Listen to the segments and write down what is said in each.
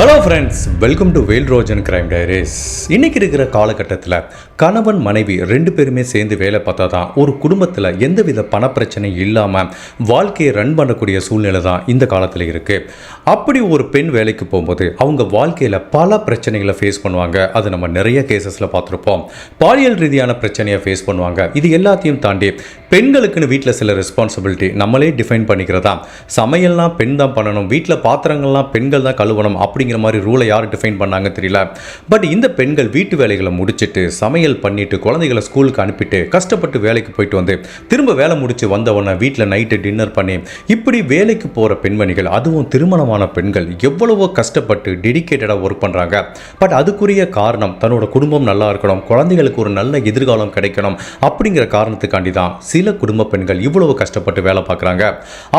Hello friends welcome to Vel Rojan crime diaries இன்னைக்கு இருக்கிற காலகட்டத்தில் கணவன் மனைவி ரெண்டு பேருமே சேர்ந்து வேலை பார்த்தா தான் ஒரு குடும்பத்தில் எந்தவித பணப்பிரச்சனை இல்லாமல் வாழ்க்கையை ரன் பண்ணக்கூடிய சூழ்நிலை தான் இந்த காலத்தில் இருக்குது அப்படி ஒரு பெண் வேலைக்கு போகும்போது அவங்க வாழ்க்கையில் பல பிரச்சனைகளை ஃபேஸ் பண்ணுவாங்க. அது நம்ம நிறைய கேசஸில் பார்த்துருப்போம். பாலியல் ரீதியான பிரச்சனையை ஃபேஸ் பண்ணுவாங்க. இது எல்லாத்தையும் தாண்டி பெண்களுக்குன்னு வீட்டில் சில ரெஸ்பான்சிபிலிட்டி நம்மளே டிஃபைன் பண்ணிக்கிறதா? சமையல்லாம் பெண் தான் பண்ணணும். வீட்டில் பாத்திரங்கள்லாம் பெண்கள் தான் கழுவணும் அப்படிங்கிற மாதிரி ரூலை யார் டிஃபைன் பண்ணாங்க தெரியல. பட் இந்த பெண்கள் வீட்டு வேலைகளை முடிச்சுட்டு சமையல் பண்ணிட்டு குழந்தைகளை ஸ்கூலுக்கு அனுப்பிட்டு கஷ்டப்பட்டு வேலைக்கு போயிட்டு வந்து திரும்ப வேலை முடிச்சு வந்தவொடனே வீட்டில் நைட்டு டின்னர் பண்ணி இப்படி வேலைக்கு போகிற பெண்மணிகள் அதுவும் திருமணமான பெண்கள் எவ்வளவோ கஷ்டப்பட்டு டெடிக்கேட்டடாக ஒர்க் பண்ணுறாங்க பட் அதுக்குரிய காரணம் தன்னோட குடும்பம் நல்லா இருக்கணும் குழந்தைகளுக்கு ஒரு நல்ல எதிர்காலம் கிடைக்கணும் அப்படிங்கிற காரணத்துக்காண்டி தான் சில குடும்ப பெண்கள் இவ்வளவு கஷ்டப்பட்டு வேலை பார்க்குறாங்க.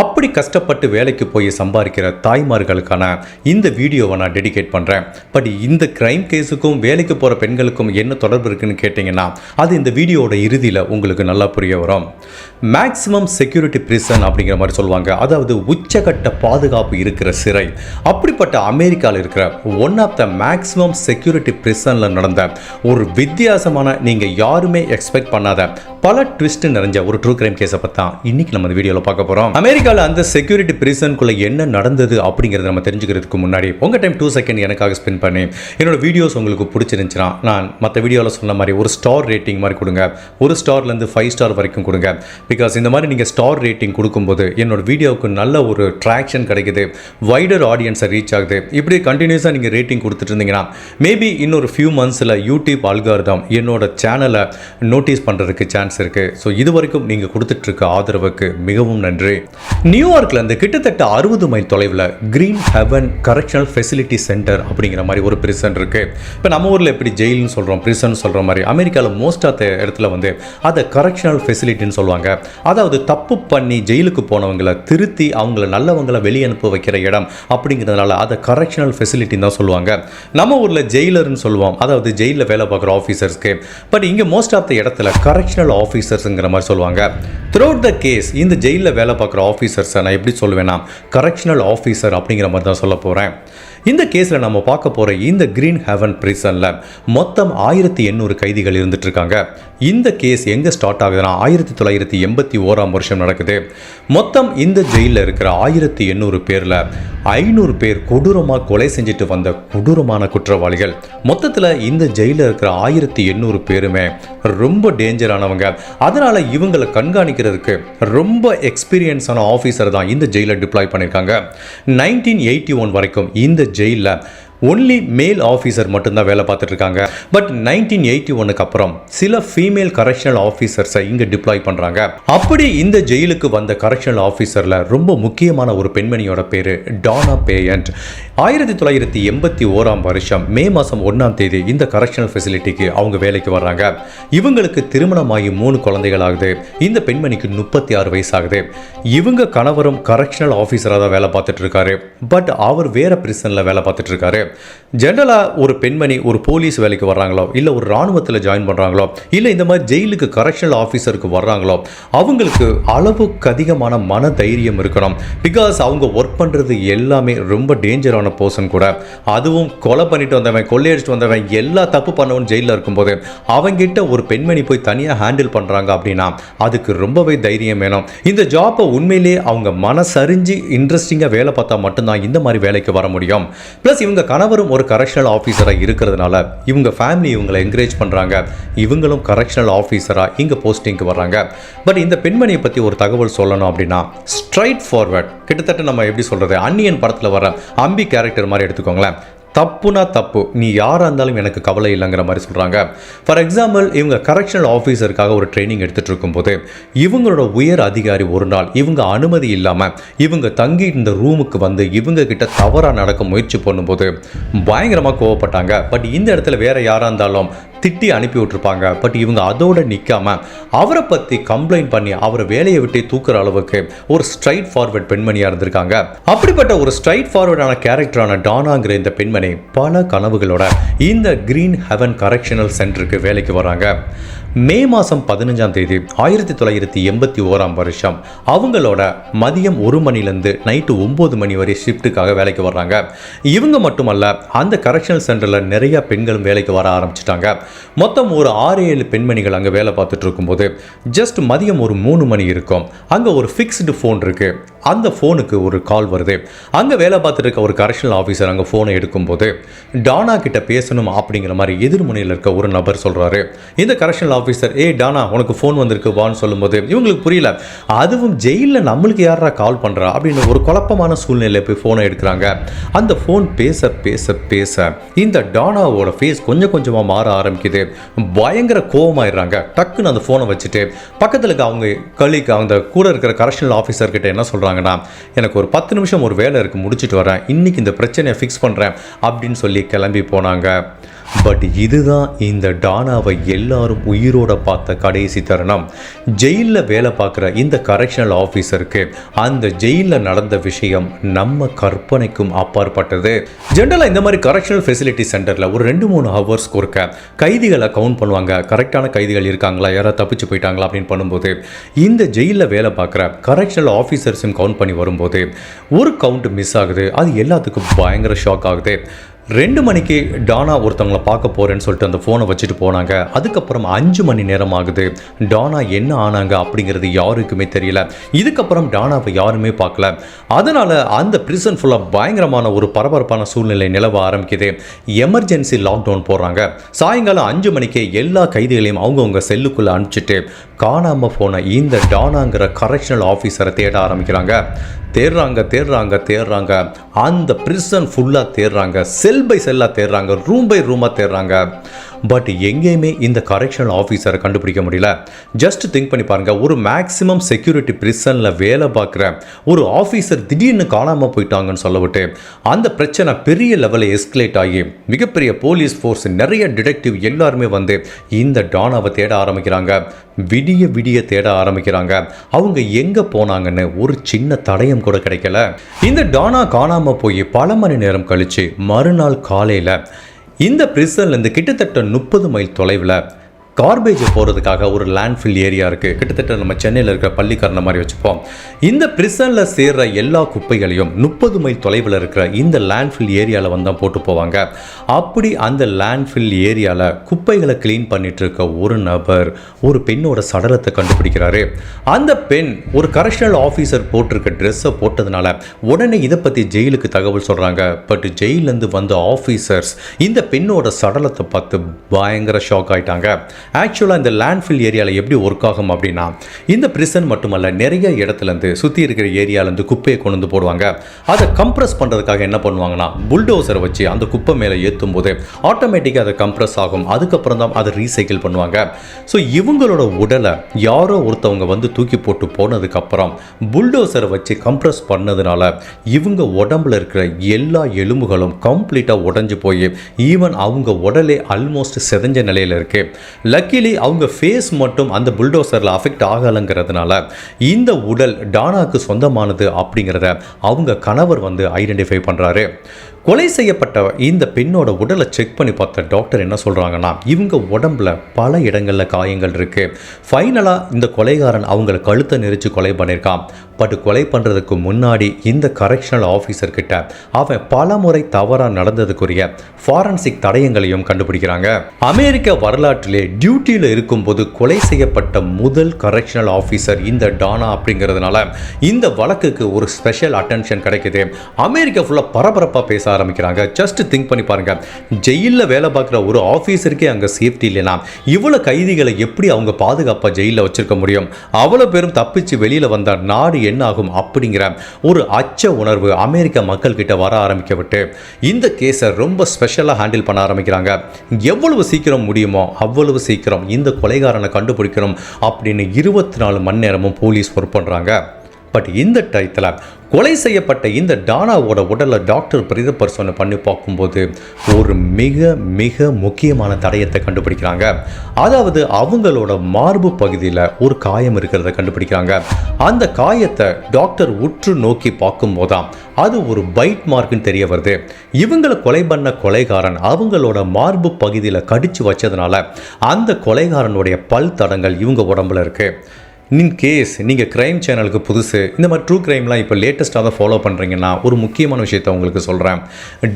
அப்படி கஷ்டப்பட்டு வேலைக்கு போய் சம்பாதிக்கிற தாய்மார்களுக்கான இந்த வீடியோவை நான் டெடிகேட் பண்ணுறேன் பட் இந்த கிரைம் கேஸுக்கும் வேலைக்கு போகிற பெண்களுக்கும் என்ன தொடர்பு இருக்குன்னு கேட்டிங்கன்னா அது இந்த வீடியோவோட இறுதியில் உங்களுக்கு நல்லா புரிய வரும். மேக்ஸிமம் செக்யூரிட்டி பிரிசன் அப்படிங்கிற மாதிரி சொல்லுவாங்க. அதாவது உச்சகட்ட பாதுகாப்பு இருக்கிற சிறை. அப்படிப்பட்ட அமெரிக்காவில் இருக்கிற one of the maximum security பிரிசனில் நடந்த ஒரு வித்தியாசமான நீங்கள் யாருமே எக்ஸ்பெக்ட் பண்ணாத பல ட்விஸ்ட் நிறைஞ்ச ஒரு ட்ரூ கிரைம் கேஸை பற்றி இன்னைக்கு நம்ம இந்த வீடியோவில் பார்க்க போகிறோம் அமெரிக்காவில் அந்த செக்யூரிட்டி பிரிசனுக்குள்ள என்ன நடந்தது அப்படிங்கிறத நம்ம தெரிஞ்சுக்கிறதுக்கு முன்னாடி உங்கள் டைம் டூ செகண்ட் எனக்காக ஸ்பெண்ட் பண்ணி என்னோட வீடியோஸ் உங்களுக்கு பிடிச்சிருந்துச்சுன்னா நான் மற்ற வீடியோவில் சொன்ன மாதிரி ஒரு ஸ்டார் ரேட்டிங் மாதிரி கொடுங்க. ஒரு ஸ்டார்லேருந்து ஃபைவ் ஸ்டார் வரைக்கும் கொடுங்க. பிகாஸ் இந்த மாதிரி நீங்கள் ஸ்டார் ரேட்டிங் கொடுக்கும்போது என்னோட வீடியோவுக்கு நல்ல ஒரு ட்ராக்ஷன் கிடைக்குது. வைடர் ஆடியன்ஸை ரீச் ஆகுது. இப்படி கண்டினியூஸாக நீங்கள் ரேட்டிங் கொடுத்துட்டு இருந்தீங்கன்னா மேபி இன்னொரு ஃபியூ மந்த்ஸில் யூடியூப் அல்காரதம் என்னோட சேனலை நோட்டீஸ் பண்ணுறதுக்கு சான்ஸ் இருக்குது ஸோ இது வரைக்கும் நீங்கள் கொடுத்துட்ருக்க ஆதரவுக்கு மிகவும் நன்றி. நியூயார்க்ல இருந்து கிட்டத்தட்ட அறுபது மைல் தொலைவில் Green Haven correctional facility center அப்படிங்கிற மாதிரி ஒரு பிரிசன் இருக்குது இப்போ நம்ம ஊரில் எப்படி ஜெயில்னு சொல்கிறோம் பிரிசன் சொல்கிற மாதிரி அமெரிக்காவில் மோஸ்ட் ஆஃப் த இடத்துல வந்து அதை கரெக்ஷனல் ஃபெசிலிட்டின்னு சொல்லுவாங்க. அதாவது தப்பு பண்ணி ஜெயிலுக்கு போனவங்களை திருத்தி அவங்கள நல்லவங்களை வெளியே அனுப்ப வைக்கிற இடம் அப்படிங்கிறதுனால அதை கரெக்ஷனல் ஃபெசிலிட்டின்னு தான் சொல்லுவாங்க. நம்ம ஊரில் ஜெயிலர்னு சொல்லுவோம். அதாவது ஜெயிலில் வேலை பார்க்குற ஆஃபீஸர்ஸ்க்கு பட் இங்கே மோஸ்ட் ஆஃப் த இடத்துல கரெக்ஷனல் ஆஃபீஸர்ஸுங்கிற மாதிரி சொல்லுவாங்க. த்ரூ த கேஸ் இந்த ஜெயிலில் வேலை பார்க்குற ஆஃபீஸர்ஸை நான் எப்படி சொல்லுவேன்னா கரெக்ஷனல் ஆஃபீஸர் அப்படிங்கிற மாதிரி தான் சொல்ல போகிறேன் இந்த கேஸில் நம்ம பார்க்க போகிற இந்த கிரீன் ஹெவன் பிரிசனில் மொத்தம் ஆயிரத்தி எண்ணூறு கைதிகள் இருந்துட்டு இருக்காங்க இந்த கேஸ் எங்கே ஸ்டார்ட் ஆகுதுன்னா ஆயிரத்தி தொள்ளாயிரத்தி எண்பத்தி ஓராம் வருஷம் நடக்குது. மொத்தம் இந்த ஜெயிலில் இருக்கிற ஆயிரத்தி எண்ணூறு பேரில் ஐநூறு பேர் கொடூரமாக கொலை செஞ்சுட்டு வந்த கொடூரமான குற்றவாளிகள். மொத்தத்தில் இந்த ஜெயிலில் இருக்கிற ஆயிரத்தி எண்ணூறு பேருமே ரொம்ப டேஞ்சரானவங்க அதனால் இவங்களை கண்காணிக்கிறதுக்கு ரொம்ப எக்ஸ்பீரியன்ஸான ஆஃபீஸர் தான் இந்த ஜெயிலில் டிப்ளாய் பண்ணியிருக்காங்க நைன்டீன் எயிட்டி ஒன் வரைக்கும் இந்த ஜெயிலில் ஒன்லி மேல் ஆஃபீஸர் மட்டும்தான் வேலை பார்த்துட்ருக்காங்க. பட் நைன்டீன் எயிட்டி ஒனுக்கு அப்புறம் சில ஃபீமேல் கரெக்ஷனல் ஆஃபீஸர்ஸை இங்கே டிப்ளாய் பண்ணுறாங்க அப்படி இந்த ஜெயிலுக்கு வந்த கரெக்ஷனல் ஆஃபீஸரில் ரொம்ப முக்கியமான ஒரு பெண்மணியோட பேர் டானா பேயண்ட் ஆயிரத்தி தொள்ளாயிரத்தி எண்பத்தி ஓராம் வருஷம் மே மாதம் ஒன்றாம் தேதி இந்த கரெக்ஷனல் ஃபெசிலிட்டிக்கு அவங்க வேலைக்கு வர்றாங்க. இவங்களுக்கு திருமணமாகி மூணு குழந்தைகள் ஆகுது இந்த பெண்மணிக்கு முப்பத்தி ஆறு வயசு ஆகுது இவங்க கணவரும் கரெக்ஷனல் ஆஃபீஸராக தான் வேலை பார்த்துட்டு இருக்காரு பட் அவர் வேற பிரிசனில் வேலை பார்த்துட்டு இருக்காரு ஜென்ரலாக ஒரு பெண்மணி ஒரு போலீஸ் வேலைக்கு வர்றாங்களோ இல்லை ஒரு இராணுவத்தில் ஜாயின் பண்ணுறாங்களோ இல்லை இந்த மாதிரி ஜெயிலுக்கு கரெக்ஷனல் ஆஃபீஸருக்கு வர்றாங்களோ அவங்களுக்கு அளவுக்கு அதிகமான மன தைரியம் இருக்கணும். பிகாஸ் அவங்க ஒர்க் பண்ணுறது எல்லாமே ரொம்ப டேஞ்சரான பர்சன் கூட. அதுவும் கொலை பண்ணிட்டு வந்தவன் கொள்ளையடிச்சிட்டு வந்தவன் எல்லா தப்பு பண்ணவன் ஜெயிலில் இருக்கும்போது அவங்கிட்ட ஒரு பெண்மணி போய் தனியாக ஹேண்டில் பண்ணுறாங்க அப்படின்னா அதுக்கு ரொம்பவே தைரியம் வேணும். இந்த ஜாப்பை உண்மையிலேயே அவங்க மனசரிஞ்சு இன்ட்ரெஸ்டிங்காக வேலை பார்த்தா மட்டும்தான் இந்த மாதிரி வேலைக்கு வர முடியும். ப்ளஸ் இவங்க கணவரும் ஒரு கரெக்ஷனல் ஆஃபீஸராக இருக்கிறதுனால இவங்க ஃபேமிலி இவங்களை என்கரேஜ் பண்ணுறாங்க இவங்களும் கரெக்ஷனல் ஆஃபீஸராக இங்கே போஸ்டிங்க்கு வர்றாங்க. பட் இந்த பெண்மணியை பற்றி ஒரு தகவல் சொல்லணும் அப்படின்னா ஸ்ட்ரைட் ஃபார்வர்ட் கிட்டத்தட்ட நம்ம எப்படி சொல்கிறது அன்னியன் படத்தில் வர அம்பி கேரக்டர் மாதிரி எடுத்துக்கோங்களேன். தப்புனா தப்பு. நீ யாராக இருந்தாலும் எனக்கு கவலை இல்லைங்கிற மாதிரி சொல்கிறாங்க ஃபார் எக்ஸாம்பிள் இவங்க கரெக்ஷனல் ஆஃபீஸருக்காக ஒரு ட்ரைனிங் எடுத்துகிட்டு இருக்கும்போது இவங்களோட உயர் அதிகாரி ஒரு நாள் இவங்க அனுமதி இல்லாமல் இவங்க தங்கி இந்த ரூமுக்கு வந்து இவங்க கிட்ட தவறாக நடக்க முயற்சி பண்ணும்போது பயங்கரமாக கோவப்பட்டாங்க. பட் இந்த இடத்துல வேற யாராக இருந்தாலும் திட்டி அனுப்பி விட்டுருப்பாங்க. பட் இவங்க அதோட நிற்காம அவரை பற்றி கம்ப்ளைண்ட் பண்ணி அவரை வேலையை விட்டு தூக்குற அளவுக்கு ஒரு ஸ்ட்ரைட் ஃபார்வர்ட் பெண்மணியாக இருந்திருக்காங்க. அப்படிப்பட்ட ஒரு ஸ்ட்ரைட் ஃபார்வர்டான கேரக்டரான டானாங்கிற இந்த பெண்மணி பல கனவுகளோட இந்த கிரீன் ஹெவன் கரெக்ஷனல் சென்டருக்கு வேலைக்கு வராங்க. மே மாதம் பதினஞ்சாம் தேதி ஆயிரத்தி தொள்ளாயிரத்தி எண்பத்தி ஓராம் வருஷம். அவங்களோட மதியம் ஒரு மணிலேருந்து நைட்டு ஒம்பது மணி வரை ஷிஃப்ட்டுக்காக வேலைக்கு வர்றாங்க. இவங்க மட்டுமல்ல அந்த கரெக்ஷனல் சென்டரில் நிறைய பெண்களும் வேலைக்கு வர ஆரம்பிச்சிட்டாங்க. மொத்தம் ஒரு ஆறு ஏழு பெண்மணிகள் அங்கே வேலை பார்த்துட்டு இருக்கும்போது ஜஸ்ட் மதியம் ஒரு மூணு மணி இருக்கும். அங்கே ஒரு ஃபிக்ஸ்டு ஃபோன் இருக்குது அந்த ஃபோனுக்கு ஒரு கால் வருது. அங்கே வேலை பார்த்துட்டு இருக்க ஒரு கரெக்ஷனல் ஆஃபீஸர் அங்கே ஃபோனை எடுக்கும்போது டானா கிட்ட பேசணும் அப்படிங்கிற மாதிரி எதிர்முனையில் இருக்க ஒரு நபர் சொல்கிறாரு இந்த கரெக்ஷனல் ஆஃபீஸர் ஏய் டானா உனக்கு ஃபோன் வந்திருக்கு வான்னு சொல்லும்போது இவங்களுக்கு புரியல. அதுவும் ஜெயிலில் நம்மளுக்கு யாரா கால் பண்ணுறா அப்படின்னு ஒரு குழப்பமான சூழ்நிலையில் போய் ஃபோனை எடுக்கிறாங்க. அந்த ஃபோன் பேச பேச பேச இந்த டானாவோட ஃபேஸ் கொஞ்சம் கொஞ்சமாக மாற ஆரம்பிக்குது. பயங்கர கோவமாயிடுறாங்க. டக்குன்னு அந்த ஃபோனை வச்சுட்டு பக்கத்தில் இருக்க அவங்க கலிக்கு அந்த கூட இருக்கிற கரெக்ஷனல் ஆஃபீஸர்கிட்ட என்ன சொல்கிறாங்க சொல்கிறாங்கன்னா எனக்கு ஒரு பத்து நிமிஷம் ஒரு வேலை இருக்குது முடிச்சுட்டு வரேன். இன்னைக்கு இந்த பிரச்சனையை ஃபிக்ஸ் பண்ணுறேன் அப்படின்னு சொல்லி கிளம்பி போனாங்க. பட் இதுதான் இந்த டானாவை எல்லாரும் உயிரோட பார்த்த கடைசி தருணம். ஜெயிலில் வேலை பார்க்குற இந்த கரெக்ஷனல் ஆஃபீஸருக்கு அந்த ஜெயிலில் நடந்த விஷயம் நம்ம கற்பனைக்கும் அப்பாற்பட்டது. ஜென்ரலாக இந்த மாதிரி கரெக்ஷனல் ஃபெசிலிட்டி சென்டரில் ஒரு ரெண்டு மூணு ஹவர்ஸ்க்கு கொடுக்க கைதிகளை கவுண்ட் பண்ணுவாங்க. கரெக்டான கைதிகள் இருக்காங்களா? யாராவது தப்பிச்சு போயிட்டாங்களா? அப்படின்னு பண்ணும்போது இந்த ஜெயிலில் வேலை பார்க்குற கரெக்ஷனல் ஆஃபீஸர்ஸையும் கவுண்ட் பண்ணி வரும்போது ஒரு கவுண்ட் மிஸ் ஆகுது. அது எல்லாத்துக்கும் பயங்கர ஷாக் ஆகுது. ரெண்டு மணிக்கு டானா ஒருத்தவங்களை பார்க்க போகிறேன்னு சொல்லிட்டு அந்த ஃபோனை வச்சுட்டு போனாங்க. அதுக்கப்புறம் அஞ்சு மணி நேரம் ஆகுது. டானா என்ன ஆனாங்க அப்படிங்கிறது யாருக்குமே தெரியல. இதுக்கப்புறம் டானாவை யாருமே பார்க்கல. அதனால் அந்த பிரிசன் ஃபுல்லாக பயங்கரமான ஒரு பரபரப்பான சூழ்நிலை நிலவ ஆரம்பிக்குது. எமர்ஜென்சி லாக்டவுன் போடுறாங்க. சாயங்காலம் அஞ்சு மணிக்கே எல்லா கைதிகளையும் அவங்கவுங்க செல்லுக்குள்ளே அனுப்பிச்சிட்டு காணாமல் போன இந்த டானாங்கிற கரெக்ஷனல் ஆஃபீஸரை தேட ஆரம்பிக்கிறாங்க. தேடுறாங்க தேடுறாங்க தேடுறாங்க. அந்த பிரிசன் ஃபுல்லாக தேடுறாங்க. செல் பை செல்லாக தேடுறாங்க ரூம் பை ரூமாக தேடுறாங்க பட் எங்கேயுமே இந்த கரெக்ஷனல் ஆஃபீஸரை கண்டுபிடிக்க முடியல. ஜஸ்ட் திங்க் பண்ணி பாருங்கள் ஒரு மேக்ஸிமம் செக்யூரிட்டி பிரிசனில் வேலை பார்க்குற ஒரு ஆஃபீஸர் திடீர்னு காணாமல் போயிட்டாங்கன்னு சொல்லவிட்டு அந்த பிரச்சனை பெரிய லெவலில் எஸ்கலேட் ஆகி மிகப்பெரிய போலீஸ் ஃபோர்ஸ் நிறைய டிடெக்டிவ் எல்லாருமே வந்து இந்த டானாவை தேட ஆரம்பிக்கிறாங்க. விடிய விடிய தேட ஆரம்பிக்கிறாங்க. அவங்க எங்கே போனாங்கன்னு ஒரு சின்ன தடயம் கூட கிடைக்கல. இந்த டானா காணாமல் போய் பல மணி நேரம் கழிச்சு மறுநாள் காலையில் இந்த பிரிசன்லேருந்து கிட்டத்தட்ட முப்பது மைல் தொலைவில் கார்பேஜ் போகிறதுக்காக ஒரு லேண்ட்ஃபில் ஏரியா இருக்குது கிட்டத்தட்ட நம்ம சென்னையில் இருக்கிற பள்ளிக்கரணை மாதிரி வச்சுப்போம். இந்த பிரிசனில் சேர்கிற எல்லா குப்பைகளையும் முப்பது மைல் தொலைவில் இருக்கிற இந்த லேண்ட்ஃபில் ஏரியாவில் வந்தால் போட்டு போவாங்க. அப்படி அந்த லேண்ட்ஃபில் ஏரியாவில் குப்பைகளை க்ளீன் பண்ணிட்டு இருக்க ஒரு நபர் ஒரு பெண்ணோட சடலத்தை கண்டுபிடிக்கிறாரு. அந்த பெண் ஒரு கரெக்ஷனல் ஆஃபீஸர் போட்டிருக்க ட்ரெஸ்ஸை போட்டதுனால உடனே இதை பற்றி ஜெயிலுக்கு தகவல் சொல்கிறாங்க பட் ஜெயிலேருந்து வந்த ஆஃபீஸர்ஸ் இந்த பெண்ணோட சடலத்தை பார்த்து பயங்கர ஷாக் ஆயிட்டாங்க. ஆக்சுவலாக இந்த லேண்ட்ஃபில் ஏரியாவில் எப்படி ஒர்க் ஆகும் அப்படின்னா இந்த பிரிசன் மட்டுமல்ல நிறைய இடத்துலேருந்து சுற்றி இருக்கிற ஏரியாலேருந்து குப்பையை கொண்டு வந்து போடுவாங்க. அதை கம்ப்ரஸ் பண்ணுறதுக்காக என்ன பண்ணுவாங்கன்னா புல்டோசரை வச்சு அந்த குப்பை மேலே ஏற்றும் போது ஆட்டோமேட்டிக்காக அதை கம்ப்ரஸ் ஆகும். அதுக்கப்புறம் தான் அதை ரீசைக்கிள் பண்ணுவாங்க. ஸோ இவங்களோட உடலை யாரோ ஒருத்தவங்க வந்து தூக்கி போட்டு போனதுக்கப்புறம் புல்டோசரை வச்சு கம்ப்ரஸ் பண்ணதுனால இவங்க உடம்புல இருக்கிற எல்லா எலும்புகளும் கம்ப்ளீட்டாக உடஞ்சி போய் ஈவன் அவங்க உடலே ஆல்மோஸ்ட் செதஞ்ச நிலையில் இருக்குது லக்கிலி அவங்க ஃபேஸ் மட்டும் அந்த புல்டோசரில் அஃபெக்ட் ஆகலைங்கிறதுனால இந்த உடல் டானாக்கு சொந்தமானது அப்படிங்கிறத அவங்க கணவர் வந்து ஐடென்டிஃபை பண்ணுறாரு கொலை செய்யப்பட்ட இந்த பெண்ணோட உடலை செக் பண்ணி பார்த்த டாக்டர் என்ன சொல்கிறாங்கன்னா இவங்க உடம்புல பல இடங்களில் காயங்கள் இருக்குது ஃபைனலாக இந்த கொலைகாரன் அவங்கள கழுத்தை நெரிச்சு கொலை பண்ணியிருக்கான். பட் கொலை பண்ணுறதுக்கு முன்னாடி இந்த கரெக்ஷனல் ஆஃபீஸர்கிட்ட அவன் பல முறை தவறாக நடந்ததுக்குரிய ஃபாரன்சிக் தடயங்களையும் கண்டுபிடிக்கிறாங்க. அமெரிக்க வரலாற்றிலே டியூட்டியில் இருக்கும்போது கொலை செய்யப்பட்ட முதல் கரெக்ஷனல் ஆஃபீஸர் இந்த டானா அப்படிங்கிறதுனால இந்த வழக்குக்கு ஒரு ஸ்பெஷல் அட்டென்ஷன் கிடைக்குது. அமெரிக்கா ஃபுல்லாக பரபரப்பாக பேச ஆரம்பிக்கிறாங்க. ஜஸ்ட் திங்க் பண்ணி பாருங்க. ஜெயிலில் வேலை பார்க்குற ஒரு ஆஃபீஸருக்கே அங்கே சேஃப்டி இல்லைனா இவ்வளோ கைதிகளை எப்படி அவங்க பாதுகாப்பாக ஜெயிலில் வச்சுருக்க முடியும்? அவ்வளோ பேரும் தப்பிச்சு வெளியில் வந்தால் நாடு என்ன ஆகும் அப்படிங்கிற ஒரு அச்ச உணர்வு அமெரிக்க மக்கள் கிட்ட வர ஆரம்பிக்க விட்டு இந்த கேஸை ரொம்ப ஸ்பெஷலாக ஹேண்டில் பண்ண ஆரம்பிக்கிறாங்க. எவ்வளவு சீக்கிரம் முடியுமோ அவ்வளவு சீக்கிரம் இந்த கொலைகாரனை கண்டுபிடிக்கணும் அப்படின்னு இருபத்தி நாலு மணி நேரமும் போலீஸ் ஒர்க் பண்ணுறாங்க பட் இந்த டயத்தில் கொலை செய்யப்பட்ட இந்த டானாவோட உடலை டாக்டர் பிரீத பரிசோதனை பண்ணி பார்க்கும்போது ஒரு மிக மிக முக்கியமான தடயத்தை கண்டுபிடிக்கிறாங்க. அதாவது அவங்களோட மார்பு பகுதியில் ஒரு காயம் இருக்கிறத கண்டுபிடிக்கிறாங்க. அந்த காயத்தை டாக்டர் உற்று நோக்கி பார்க்கும்போதான் அது ஒரு பைட் மார்க்குன்னு தெரிய வருது. இவங்களை கொலை பண்ண கொலைகாரன் அவங்களோட மார்பு பகுதியில் கடிச்சு வச்சதுனால அந்த கொலைகாரனுடைய பல் தடங்கள் இவங்க உடம்புல இருக்கு. இன் கேஸ் நீங்கள் க்ரைம் சேனலுக்கு புதுசு இந்த மாதிரி ட்ரூ க்ரைம்லாம் இப்போ லேட்டஸ்ட்டாக தான் ஃபாலோ பண்ணுறீங்கன்னா ஒரு முக்கியமான விஷயத்தை உங்களுக்கு சொல்கிறேன்